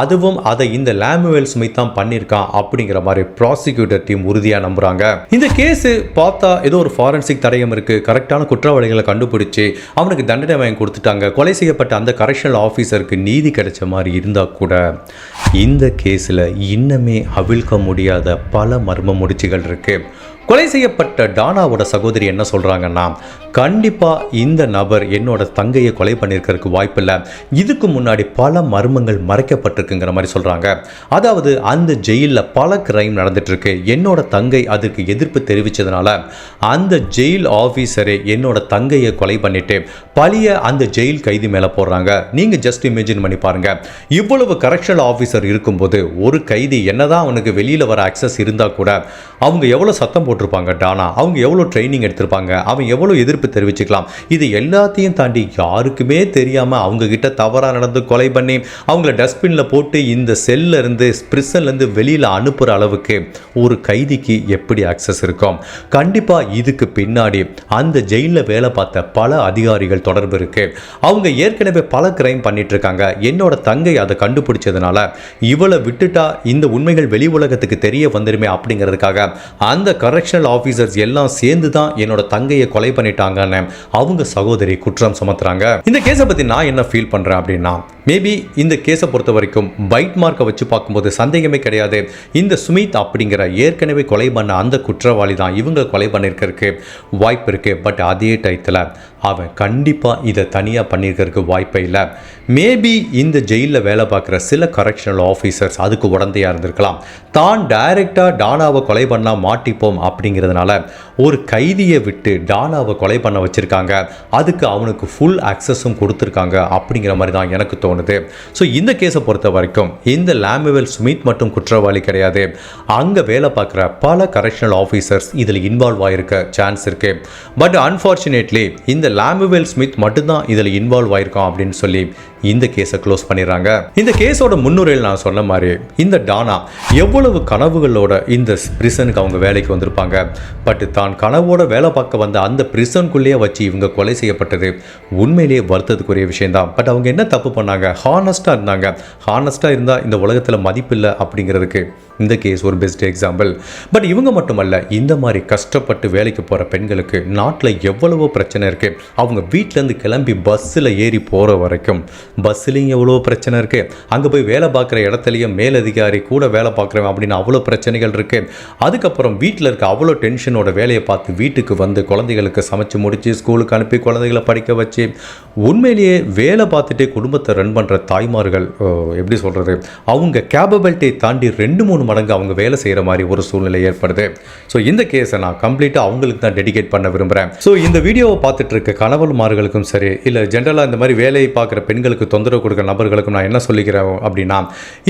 அதுவும் அதை இந்த லேமுவேல் ஸ்மித் தான் பண்ணியிருக்கான் அப்படிங்கிற மாதிரி ப்ராசிக்யூட்டர் டீம் உறுதியாக நம்புகிறாங்க இந்த கேஸு பார்த்தா ஏதோ ஒரு ஃபாரன்சிக் தடயம் இருக்குது கரெக்டான குற்றவாளிகளை கண்டுபிடிச்சி அவனுக்கு தண்டனை வாங்கி கொடுத்துட்டாங்க. கொலை செய்யப்பட்ட அந்த கரெக்ஷனல் ஆஃபீஸருக்கு நீதி கிடைச்ச மாதிரி இருந்தால் கூட இந்த கேஸில் இன்னமே அவிழ்க்க முடியாத பல மர்ம முடிச்சுகள் இருக்குது கொலை செய்யப்பட்ட டானாவோட சகோதரி என்ன சொல்கிறாங்கன்னா கண்டிப்பாக இந்த நபர் என்னோட தங்கையை கொலை பண்ணியிருக்கிறதுக்கு வாய்ப்பில்லை. இதுக்கு முன்னாடி பல மர்மங்கள் மறைக்கப்பட்டிருக்குங்கிற மாதிரி சொல்கிறாங்க அதாவது அந்த ஜெயிலில் பல கிரைம் நடந்துட்டுருக்கு. என்னோட தங்கை அதுக்கு எதிர்ப்பு தெரிவித்ததுனால அந்த ஜெயில் ஆஃபீஸரே என்னோட தங்கையை கொலை பண்ணிட்டு பழிய அந்த ஜெயில் கைதி மேலே போடுறாங்க. நீங்கள் ஜஸ்ட் இமேஜின் பண்ணி பாருங்க. இவ்வளவு கரெக்ஷனல் ஆஃபீஸர் இருக்கும்போது ஒரு கைதி என்னதான் அவனுக்கு வெளியில் வர அக்சஸ் இருந்தால் கூட அவங்க எவ்வளோ சத்தம் போட்டு போட்டிருப்பாங்க. டானா அவங்க எவ்வளோ ட்ரைனிங் எடுத்திருப்பாங்க? அவன் எவ்வளோ எதிர்ப்பு தெரிவிச்சுக்கலாம்? இது எல்லாத்தையும் தாண்டி யாருக்குமே தெரியாமல் அவங்கக்கிட்ட தவறாக நடந்து கொலை பண்ணி அவங்கள டஸ்ட்பினில் போட்டு இந்த செல்ல இருந்து பிரிசன்லேருந்து வெளியில் அனுப்புகிற அளவுக்கு ஒரு கைதிக்கு எப்படி அக்சஸ் இருக்கும்? கண்டிப்பாக இதுக்கு பின்னாடி அந்த ஜெயிலில் வேலை பார்த்த பல அதிகாரிகள் தொடர்பு இருக்கு. அவங்க ஏற்கனவே பல கிரைம் பண்ணிட்டு இருக்காங்க என்னோட தங்கை அதை கண்டுபிடிச்சதுனால இவளை விட்டுட்டா இந்த உண்மைகள் வெளி உலகத்துக்கு தெரிய வந்துருமே அப்படிங்கிறதுக்காக அந்த கரெக்ட் கரெக்ஷனல் ஆஃபீஸர்ஸ் எல்லாம் சேர்ந்து தான் என்னோட தங்கையை கொலை பண்ணிட்டாங்கன்னு அவங்க சகோதரி குற்றம் சுமத்துறாங்க. இந்த கேஸை பற்றி நான் என்ன ஃபீல் பண்ணுறேன் அப்படின்னா மேபி இந்த கேஸை பொறுத்த வரைக்கும் பைட் மார்க்கை வச்சு பார்க்கும்போது சந்தேகமே கிடையாது. இந்த சுமித் அப்படிங்கிற ஏற்கனவே கொலை பண்ண அந்த குற்றவாளி தான் இவங்க கொலை பண்ணியிருக்கிறதுக்கு வாய்ப்பு இருக்குது பட் அதே டயத்தில் அவன் கண்டிப்பாக இதை தனியாக பண்ணியிருக்கிறதுக்கு வாய்ப்பே இல்லை. மேபி இந்த ஜெயிலில் வேலை பார்க்குற சில கரெக்ஷனல் ஆஃபீஸர்ஸ் அதுக்கு உடந்தையாக இருந்திருக்கலாம். தான் டைரெக்டாக டானாவை கொலை பண்ணால் மாட்டிப்போம் அப்படிங்கிறதுனால ஒரு கைதியை விட்டு டானாவை கொலை பண்ண வச்சுருக்காங்க. அதுக்கு அவனுக்கு ஃபுல் ஆக்சஸும் கொடுத்துருக்காங்க அப்படிங்கிற மாதிரி தான் எனக்கு தோணும் தோணுது ஸோ இந்த கேஸை பொறுத்த வரைக்கும் இந்த லாமுவேல் சுமித் மட்டும் குற்றவாளி கிடையாது. அங்கே வேலை பார்க்குற பல கரெக்ஷனல் ஆஃபீஸர்ஸ் இதில் இன்வால்வ் ஆகிருக்க சான்ஸ் இருக்குது பட் அன்ஃபார்ச்சுனேட்லி இந்த லாமுவேல் ஸ்மித் மட்டும்தான் இதில் இன்வால்வ் ஆயிருக்கான் அப்படின்னு சொல்லி இந்த கேஸை க்ளோஸ் பண்ணிடுறாங்க. இந்த கேஸோட முன்னுரையில் நான் சொன்ன மாதிரி இந்த டானா எவ்வளவு கனவுகளோட இந்த பிரிசனுக்கு அவங்க வேலைக்கு வந்திருப்பாங்க. பட் தான் கனவோட வேலை பார்க்க வந்த அந்த பிரிசனுக்குள்ளேயே வச்சு இவங்க கொலை செய்யப்பட்டது உண்மையிலேயே வருத்தத்துக்குரிய விஷயம்தான். பட் அவங்க என்ன தப்பு பண்ணாங்க? ஹானஸ்ட்டாக இருந்தாங்க. ஹானஸ்ட்டாக இருந்தால் இந்த உலகத்தில் மதிப்பில்லை அப்படிங்கிறதுக்கு. இந்த கேஸ் ஒரு பெஸ்ட் எக்ஸாம்பிள் பட் இவங்க மட்டுமல்ல இந்த மாதிரி கஷ்டப்பட்டு வேலைக்கு போகிற பெண்களுக்கு நாட்டில் எவ்வளவோ பிரச்சனை இருக்குது அவங்க வீட்டிலேருந்து கிளம்பி பஸ்ஸில் ஏறி போகிற வரைக்கும் பஸ்ஸுலேயும் எவ்வளோ பிரச்சனை இருக்குது அங்கே போய் வேலை பார்க்குற இடத்துலையும் மேலதிகாரி கூட வேலை பார்க்குறவன் அப்படின்னு அவ்வளோ பிரச்சனைகள் இருக்குது அதுக்கப்புறம் வீட்டில் இருக்க அவ்வளோ டென்ஷனோட வேலையை பார்த்து வீட்டுக்கு வந்து குழந்தைகளுக்கு சமைச்சு முடித்து ஸ்கூலுக்கு அனுப்பி குழந்தைகளை படிக்க வச்சு உண்மையிலேயே வேலை பார்த்துட்டே குடும்பத்தை ரன் பண்ணுற தாய்மார்கள் எப்படி சொல்கிறது அவங்க கேபபிலிட்டியை தாண்டி ரெண்டு மூணு மடங்கு அவங்க வேலை செய்கிற மாதிரி ஒரு சூழ்நிலை ஏற்படுது. ஸோ இந்த கேஸை நான் கம்ப்ளீட்டாக அவங்களுக்கு தான் டெடிகேட் பண்ண விரும்புகிறேன் ஸோ இந்த வீடியோவை பார்த்துட்டு இருக்க கணவன்மார்களுக்கும் சரி இல்லை ஜென்ரலாக இந்த மாதிரி வேலையை பார்க்குற பெண்களுக்கு தொந்தரவு கொடுக்குற நபர்களுக்கும் நான் என்ன சொல்லிக்கிறேன் அப்படின்னா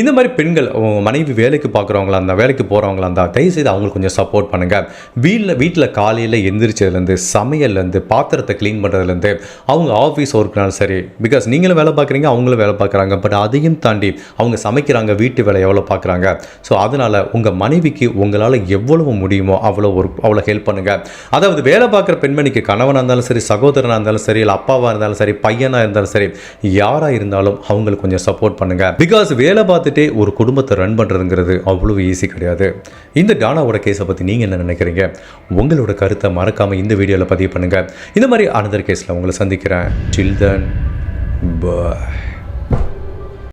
இந்த மாதிரி பெண்கள் மனைவி வேலைக்கு பார்க்குறவங்களா இருந்தால் வேலைக்கு போகிறவங்களா இருந்தால் தயவுசெய்து அவங்களுக்கு கொஞ்சம் சப்போர்ட் பண்ணுங்கள் வீட்டில் வீட்டில் காலையில் எந்திரிச்சதுலேருந்து சமையல்லேருந்து பாத்திரத்தை க்ளீன் பண்ணுறதுலேருந்து அவங்க ஆஃபீஸ் ஒர்க்னாலும் சரி பிகாஸ் நீங்களும் வேலை பார்க்குறீங்க அவங்களும் வேலை பார்க்குறாங்க பட் அதையும் தாண்டி அவங்க சமைக்கிறாங்க வீட்டு வேலை எவ்வளோ பார்க்குறாங்க. ஸோ அதனால் உங்கள் மனைவிக்கு உங்களால் எவ்வளவு முடியுமோ அவ்வளோ ஒரு அவ்வளோ ஹெல்ப் பண்ணுங்கள் அதாவது வேலை பார்க்குற பெண்மணிக்கு கணவனாக இருந்தாலும் சரி சகோதரனாக இருந்தாலும் சரி இல்லை அப்பாவாக இருந்தாலும் சரி பையனாக இருந்தாலும் சரி யாராக இருந்தாலும் அவங்களுக்கு கொஞ்சம் சப்போர்ட் பண்ணுங்கள் பிகாஸ் வேலை பார்த்துட்டே ஒரு குடும்பத்தை ரன் பண்ணுறதுங்கிறது அவ்வளோ ஈஸி கிடையாது. இந்த டானாவோட கேஸை பற்றி நீங்கள் என்ன நினைக்கிறீங்க? உங்களோட கருத்தை மறக்காமல் இந்த வீடியோவில் பதிவு பண்ணுங்கள் இந்த மாதிரி அனதர் கேஸில் உங்களை சந்திக்கிறேன். டில் தென் பாய்